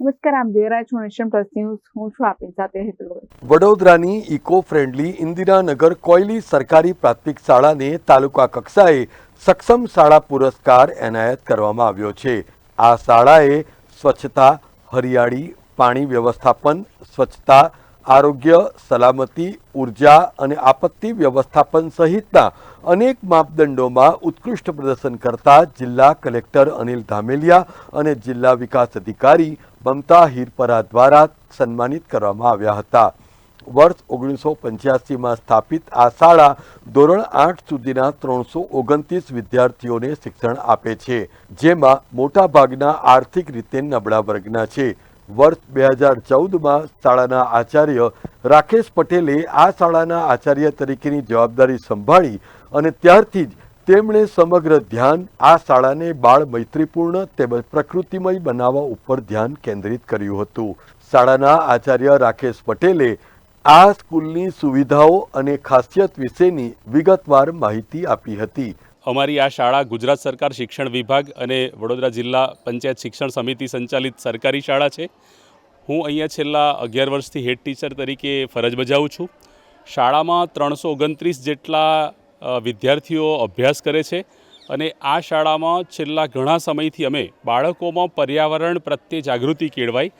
નમસ્કાર, આમ જોઈ રહ્યા છો નેશન હું છું આપની સાથે હેતલ વડોદરાની ઇકો ફ્રેન્ડલી ઇન્દિરાનગર કોયલી સરકારી પ્રાથમિક શાળાને તાલુકા કક્ષાએ સક્ષમ શાળા પુરસ્કાર એનાયત કરવામાં આવ્યો છે. આ શાળાએ સ્વચ્છતા, હરિયાળી, પાણી વ્યવસ્થાપન, સ્વચ્છતા આરોગ્ય, સલામતી, ઊર્જા અને આપત્તિ વ્યવસ્થાપન સહિતના અનેક માપદંડોમાં ઉત્કૃષ્ટ પ્રદર્શન કરતા જિલ્લા કલેક્ટર અનિલ ધામેલિયા અને જિલ્લા વિકાસ અધિકારી મમતા હિરપરા દ્વારા સન્માનિત કરવામાં આવ્યા હતા. વર્ષ ઓગણીસો પંચ્યાસીમાં સ્થાપિત આ શાળા ધોરણ આઠ સુધીના ત્રણસો ઓગણત્રીસ વિદ્યાર્થીઓને શિક્ષણ આપે છે, જેમાં મોટાભાગના આર્થિક રીતે નબળા વર્ગના છે. વર્ષ બે હજાર ચૌદમાં શાળાના આચાર્ય રાકેશ પટેલે આ શાળાના આચાર્ય તરીકેની જવાબદારી સંભાળી અને ત્યારથી જ તેમણે સમગ્ર ધ્યાન આ શાળાને બાળ મૈત્રીપૂર્ણ તેમજ પ્રકૃતિમય બનાવવા ઉપર ધ્યાન કેન્દ્રિત કર્યું હતું. શાળાના આચાર્ય રાકેશ પટેલે આ સ્કૂલની સુવિધાઓ અને ખાસિયત વિશેની વિગતવાર માહિતી આપી હતી. અમારી આ શાળા ગુજરાત સરકાર શિક્ષણ વિભાગ અને વડોદરા જિલ્લા પંચાયત શિક્ષણ સમિતિ સંચાલિત સરકારી શાળા છે. હું અહીંયા છેલ્લા અગિયાર વર્ષથી હેડ ટીચર તરીકે ફરજ બજાવું છું. શાળામાં ત્રણસો ઓગણત્રીસ જેટલા વિદ્યાર્થીઓ અભ્યાસ કરે છે અને આ શાળામાં છેલ્લા ઘણા સમયથી અમે બાળકોમાં પર્યાવરણ પ્રત્યે જાગૃતિ કેળવાય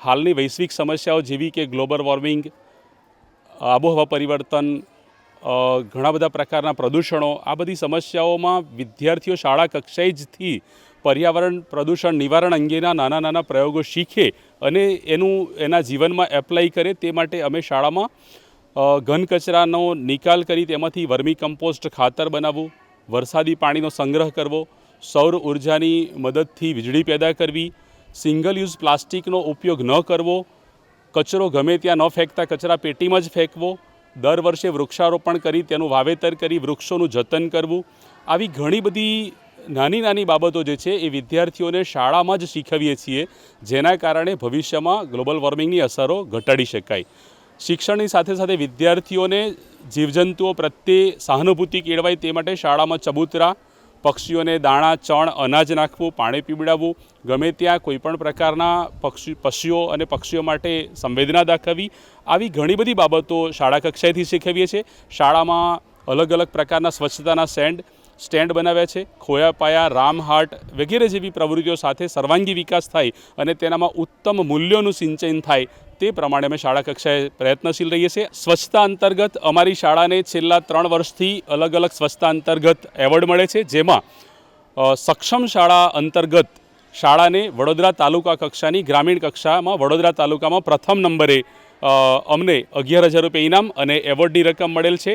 હાલની વૈશ્વિક સમસ્યાઓ જેવી કે ગ્લોબલ વોર્મિંગ, આબોહવા પરિવર્તન ઘણા બધા પ્રકારના પ્રદૂષણો, આ બધી સમસ્યાઓમાં વિદ્યાર્થીઓ શાળા કક્ષાએ જથી પર્યાવરણ પ્રદૂષણ નિવારણ અંગેના નાના નાના પ્રયોગો શીખે અને એનું, એના જીવનમાં એપ્લાય કરે તે માટે અમે શાળામાં ઘન કચરાનો નિકાલ કરી તેમાંથી વર્મી કમ્પોસ્ટ ખાતર બનાવવું, વરસાદી પાણીનો સંગ્રહ કરવો, સૌર ઉર્જાની મદદથી વીજળી પેદા કરવી સિંગલ યુઝ પ્લાસ્ટિકનો ઉપયોગ ન કરવો, કચરો ગમે ત્યાં ન ફેંકતા કચરા પેટીમાં જ ફેંકવો દર વર્ષે વૃક્ષારોપણ કરી, તેનું વાવેતર કરી, વૃક્ષોનું જતન કરવું. આવી ઘણી બધી નાની નાની બાબતો જે છે, એ વિદ્યાર્થીઓને શાળામાં જ શીખવીએ છીએ, જેના કારણે ભવિષ્યમાં ગ્લોબલ વોર્મિંગની અસરો ઘટાડી શકાય. શિક્ષણની સાથે સાથે વિદ્યાર્થીઓને જીવજંતુઓ પ્રત્યે સહાનુભૂતિ કેળવાય તે માટે શાળામાં ચબૂતરા પક્ષીઓને દાણા, ચણ, અનાજ નાખવું, પાણી પીવડાવવું, ગમે ત્યાં કોઈપણ પ્રકારના પક્ષી, પશુઓ અને પક્ષીઓ માટે સંવેદના દાખવવી, આવી ઘણી બધી બાબતો શાળા કક્ષાએથી શીખવીએ છીએ. શાળામાં અલગ અલગ પ્રકારના સ્વચ્છતાના સેન્ડ, સ્ટેન્ડ બનાવ્યા છે. ખોયા પાયા હાર્ટ વગેરે જેવી પ્રવૃત્તિઓ સાથે સર્વાંગી વિકાસ થાય અને તેનામાં ઉત્તમ મૂલ્યોનું સિંચન થાય તે પ્રમાણે અમે શાળા કક્ષાએ પ્રયત્નશીલ રહીએ છીએ. સ્વચ્છતા અંતર્ગત અમારી શાળાને છેલ્લા ત્રણ વર્ષથી અલગ અલગ સ્વચ્છતા અંતર્ગત એવોર્ડ મળે છે, જેમાં સક્ષમ શાળા અંતર્ગત શાળાને વડોદરા તાલુકા કક્ષાની ગ્રામીણ કક્ષામાં વડોદરા તાલુકામાં પ્રથમ નંબરે અમને અગિયાર હજાર રૂપિયા ઇનામ અને એવોર્ડની રકમ મળેલ છે.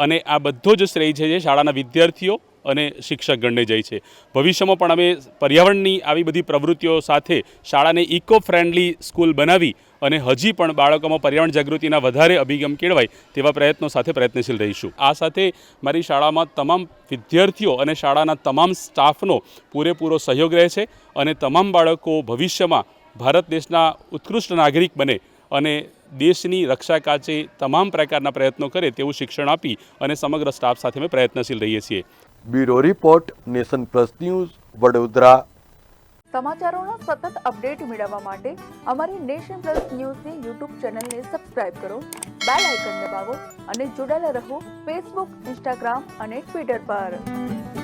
અને આ બધો જ શ્રેય છે જે શાળાના વિદ્યાર્થીઓ અને શિક્ષકગણને જાય છે. ભવિષ્યમાં પણ અમે પર્યાવરણની આવી બધી પ્રવૃત્તિઓ સાથે શાળાને ઇકો ફ્રેન્ડલી સ્કૂલ બનાવી અને હજી પણ બાળકોમાં પર્યાવરણ જાગૃતિના વધારે અભિગમ કેળવાય તેવા પ્રયત્નો સાથે પ્રયત્નશીલ રહીશું. આ સાથે મારી શાળામાં તમામ વિદ્યાર્થીઓ અને શાળાના તમામ સ્ટાફનો પૂરેપૂરો સહયોગ રહે છે અને તમામ બાળકો ભવિષ્યમાં ભારત દેશના ઉત્કૃષ્ટ નાગરિક બને અને દેશની રક્ષા કાચે તમામ પ્રકારના પ્રયત્નો કરે તેવું શિક્ષણ આપી અને સમગ્ર સ્ટાફ સાથે અમે પ્રયત્નશીલ રહીએ છીએ. Bureau report nation plus news Vadodara. સમાચારોનો સતત અપડેટ મેળવવા માટે અમારી નેશન પ્લસ ન્યૂઝની યુટ્યુબ ચેનલને સબસ્ક્રાઇબ કરો બેલ આઇકન દબાવો અને જોડાયેલા રહો ફેસબુક ઇન્સ્ટાગ્રામ અને ટ્વિટર પર.